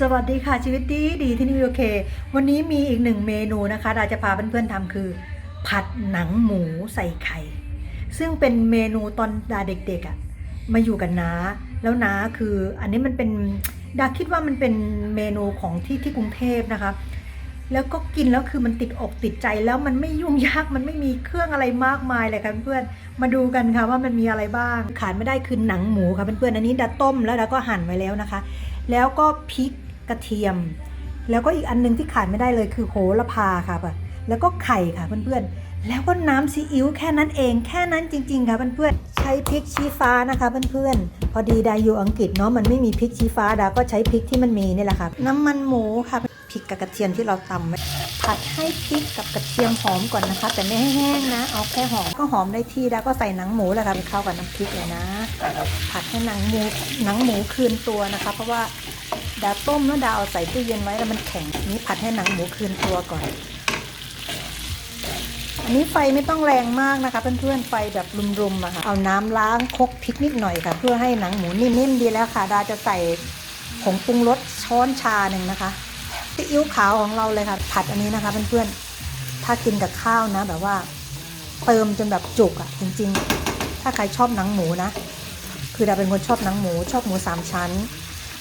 สวัสดีค่ะชีวิตดีดีที่นี่โอเค วันนี้มีอีกหนึ่งเมนูนะคะดาจะพาเพื่อนๆทำคือ ผัดหนังหมูใส่ไข่ ซึ่งเป็นเมนูตอนดาเด็กๆอะ่ะมาอยู่กับน้าแล้วน้าคืออันนี้มันเป็นดาคิดว่ามันเป็นเมนูของที่ที่กรุงเทพนะคะแล้วก็กินแล้วคือมันติดอกติดใจแล้วมันไม่ยุ่งยากมันไม่มีเครื่องอะไรมากมายเลยค่ะเพื่อนมาดูกันค่ะว่ามันมีอะไรบ้าง ขาดไม่ได้คือหนังหมูค่ะเพื่อนๆอันนี้ดาต้มแล้วดาก็หั่นไว้แล้วนะคะ แล้วก็พริก กระเทียม แล้วก็อีกอันหนึงที่ขาดไม่ได้เลยคือโหระพาค่ะแบแล้วก็ไข่ค่ะเพื่อนๆ แล้วก็น้ำซีอิ๊วแค่นั้นเองแค่นั้นจริง ๆ ค่ะเพื่อนๆ ใช้พริกชี้ฟ้านะคะเพื่อนๆ พอดีดาอยู่อังกฤษเนาะมันไม่มีพริกชี้ฟ้าดาก็ใช้พริกที่มันมีนี่แหละค่ะ น้ำมันหมูค่ะพริกกับกระเทียมที่เราตำไว้ผัดให้พริกกับกระเทียมหอมก่อนนะคะ แต่ไม่ให้แห้งนะ เอาแค่หอมก็หอมได้ที่ดาก็ใส่หนังหมูแหละค่ะไปเข้ากับน้ำพริกเลยนะ ผัดให้หนังหมูหนังหมูคืนตัวนะคะ เพราะว่า ดาต้มแล้วดาเอาใส่ตู้เย็นไว้แล้วมันแข็งนี้ผัดให้หนังหมูคืนตัวก่อน อันนี้ไฟไม่ต้องแรงมากนะคะเพื่อนๆไฟแบบรุมๆอะค่ะเอาน้ำล้างคกพริกนิดหน่อยค่ะ เพื่อให้หนังหมูนิ่มๆดีแล้วค่ะ ดาจะใส่ผงปรุงรสช้อนชาหนึ่งนะคะซีอิ๊วขาวของเราเลยค่ะ ผัดอันนี้นะคะเพื่อนๆถ้ากินกับข้าวนะ แบบว่า เติมจนแบบจุกอะจริง ๆ ถ้าใครชอบหนังหมูนะ คือดาเป็นคนชอบหนังหมู ชอบหมูสามชั้น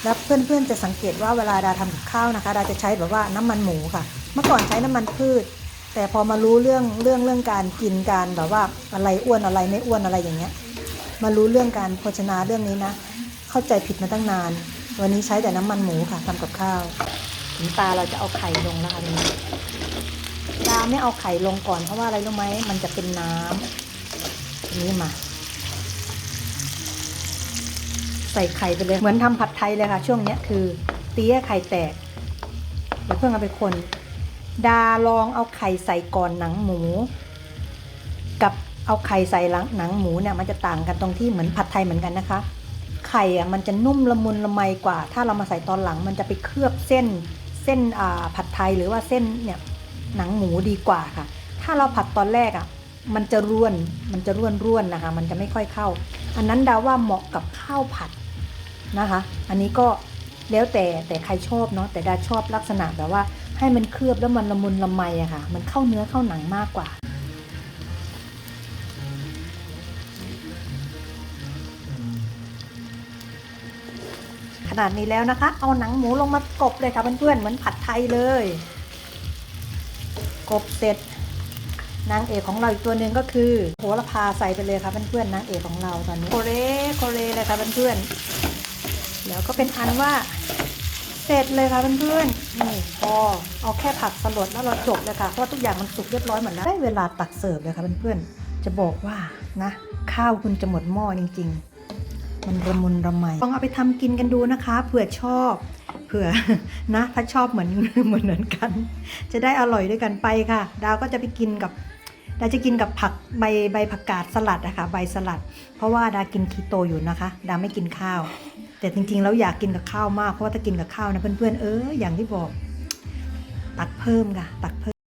แล้วเพื่อนๆจะสังเกตว่าเวลาดาทำกับข้าวนะคะ ดาจะใช้แบบว่าน้ำมันหมูค่ะ เมื่อก่อนใช้น้ำมันพืช แต่พอมารู้เรื่องเรื่องเรื่องการกินการแบบว่าอะไรอ้วนอะไรไม่อ้วนอะไรอย่างเงี้ย มารู้เรื่องการโภชนาเรื่องนี้นะ เข้าใจผิดมาตั้งนาน วันนี้ใช้แต่น้ำมันหมูค่ะทำกับข้าวถึงตาเราจะเอาไข่ลงแล้วค่ะนี้ดาไม่เอาไข่ลงก่อนเพราะว่าอะไรรู้ไหมมันจะเป็นน้ำทีนี้มา ใส่ไข่ไปเลย เหมือนทำผัดไทยเลยค่ะ ช่วงเนี้ยคือเตีให้ไข่แตกอย่าเพิ่งเอาไปคน ดาลองเอาไข่ใส่ก่อนหนังหมู กับเอาไข่ใส่หลังหนังหมูเนี่ยมันจะต่างกันตรงที่เหมือนผัดไทยเหมือนกันนะคะ ไข่อะมันจะนุ่มละมุนละไมกว่า ถ้าเรามาใส่ตอนหลัง มันจะไปเคลือบเส้นเส้นอ่าผัดไทยหรือว่าเส้นเนี่ยหนังหมูดีกว่าค่ะ ถ้าเราผัดตอนแรกอะมันจะร่วน มันจะร่วนร่วนนะคะ มันจะไม่ค่อยเข้า อันนั้นดาว่าเหมาะกับข้าวผัด นะคะ อันนี้ก็แล้วแต่แต่ใครชอบเนาะแต่ดาชอบลักษณะแบบว่าให้มันเคลือบแล้วมันละมุนละไมอะค่ะ มันเข้าเนื้อเข้าหนังมากกว่า ขนาดนี้แล้วนะคะ เอาหนังหมูลงมากบเลยค่ะเพื่อนๆเหมือนผัดไทยเลย กบเสร็จนางเอกของเราอีกตัวหนึ่งก็คือโหระพาใส่ไปเลยค่ะเพื่อนๆนางเอกของเราตอนนี้โคเรโคเรเลยค่ะเพื่อนๆ แล้วก็เป็นอันว่าเสร็จเลยค่ะเพื่อนๆนี่พอเอาแค่ผักสลดแล้วเราจบเลยค่ะ เพราะว่าทุกอย่างมันสุกเรียบร้อยหมดแล้วได้เวลาตักเสิร์ฟเลยค่ะเพื่อนๆจะบอกว่านะ ข้าวคุณจะหมดหม้อจริง ๆ มันระมุนระไมลองเอาไปทำกินกันดูนะคะเผื่อชอบเผื่อนะถ้าชอบเหมือนเหมือนเหมือนกัน จะได้อร่อยด้วยกันไปค่ะ ดาวก็จะไปกินกับดาจะกินกับผักใบใบผักกาดสลัดอะคะใบสลัด เพราะว่าดากินคีโตอยู่นะคะ ดาไม่กินข้าว แต่จริงๆ แล้วอยากกินกับข้าวมาก เพราะว่าถ้ากินกับข้าวนะเพื่อนๆ เอออย่างที่บอก ตักเพิ่มค่ะ ตักเพิ่ม